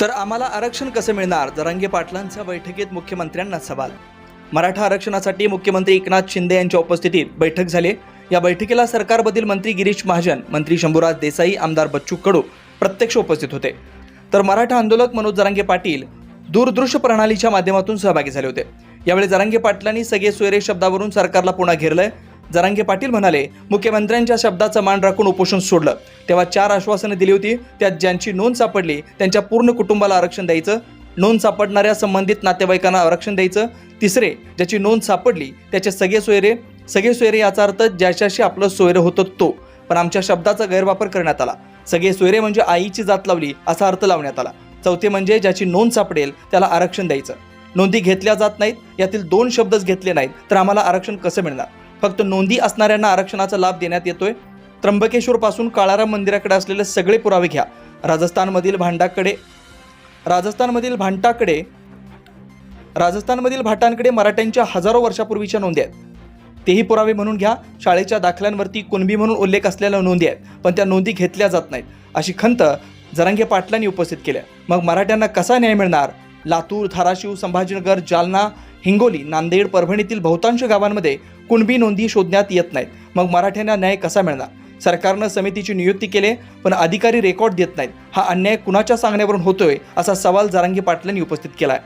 तर आम्हाला आरक्षण कसं मिळणार? जरांगे पाटलांच्या बैठकीत मुख्यमंत्र्यांना सवाल. मराठा आरक्षणासाठी मुख्यमंत्री एकनाथ शिंदे यांच्या उपस्थितीत बैठक झाली. या बैठकीला सरकारमधील मंत्री गिरीश महाजन मंत्री शंभूराज देसाई आमदार बच्चू कडू प्रत्यक्ष उपस्थित होते. तर मराठा आंदोलक मनोज जरांगे पाटील दूरदृश्य प्रणालीच्या माध्यमातून सहभागी झाले होते. यावेळी जरांगे पाटलांनी सगळे सोयरे शब्दावरून सरकारला पुन्हा घेरलंय. जरांगे पाटील म्हणाले मुख्यमंत्र्यांच्या शब्दाचं मान राखून उपोषण सोडलं. तेव्हा चार आश्वासनं दिली होती त्यात ज्यांची नोंद सापडली त्यांच्या पूर्ण कुटुंबाला आरक्षण द्यायचं नोंद सापडणाऱ्या संबंधित नातेवाईकांना आरक्षण द्यायचं तिसरे ज्याची नोंद सापडली त्याचे सगळे सोयरे सगळे सोयरे याचा अर्थ ज्याच्याशी आपलं सोयरं होतं तो. पण आमच्या शब्दाचा गैरवापर करण्यात आला. सगळे सोयरे म्हणजे आईची जात लावली असा अर्थ लावण्यात आला. चौथे म्हणजे ज्याची नोंद सापडेल त्याला आरक्षण द्यायचं. नोंदी घेतल्या जात नाहीत यातील दोन शब्दच घेतले नाहीत तर आम्हाला आरक्षण कसं मिळणार? फक्त नोंदी असणाऱ्यांना आरक्षणाचा लाभ देण्यात येतोय. त्र्यंबकेश्वरपासून काळाराम मंदिराकडे असलेले सगळे पुरावे घ्या. राजस्थानमधील भांडाकडे राजस्थानमधील भांटाकडे राजस्थानमधील भाटांकडे मराठ्यांच्या हजारो वर्षापूर्वीच्या नोंदी आहेत. तेही पुरावे म्हणून घ्या. शाळेच्या दाखल्यांवरती कुणबी म्हणून उल्लेख असलेल्या नोंदी आहेत पण त्या नोंदी घेतल्या जात नाहीत. अशी खंत जरांगे पाटलांनी उपस्थित केल्या. मग मराठ्यांना कसा न्याय मिळणार? लातूर धाराशिव संभाजीनगर जालना हिंगोली नांदेड परभणीतील बहुतांश गावांमध्ये कुणबी नोंदी शोधण्यात येत नाहीत. मग मराठ्यांना न्याय कसा मिळणार? सरकारनं समितीची नियुक्ती केली पण अधिकारी रेकॉर्ड देत नाहीत. हा अन्याय कुणाच्या सांगण्यावरून होतोय असा सवाल जारंगी पाटलांनी उपस्थित केला आहे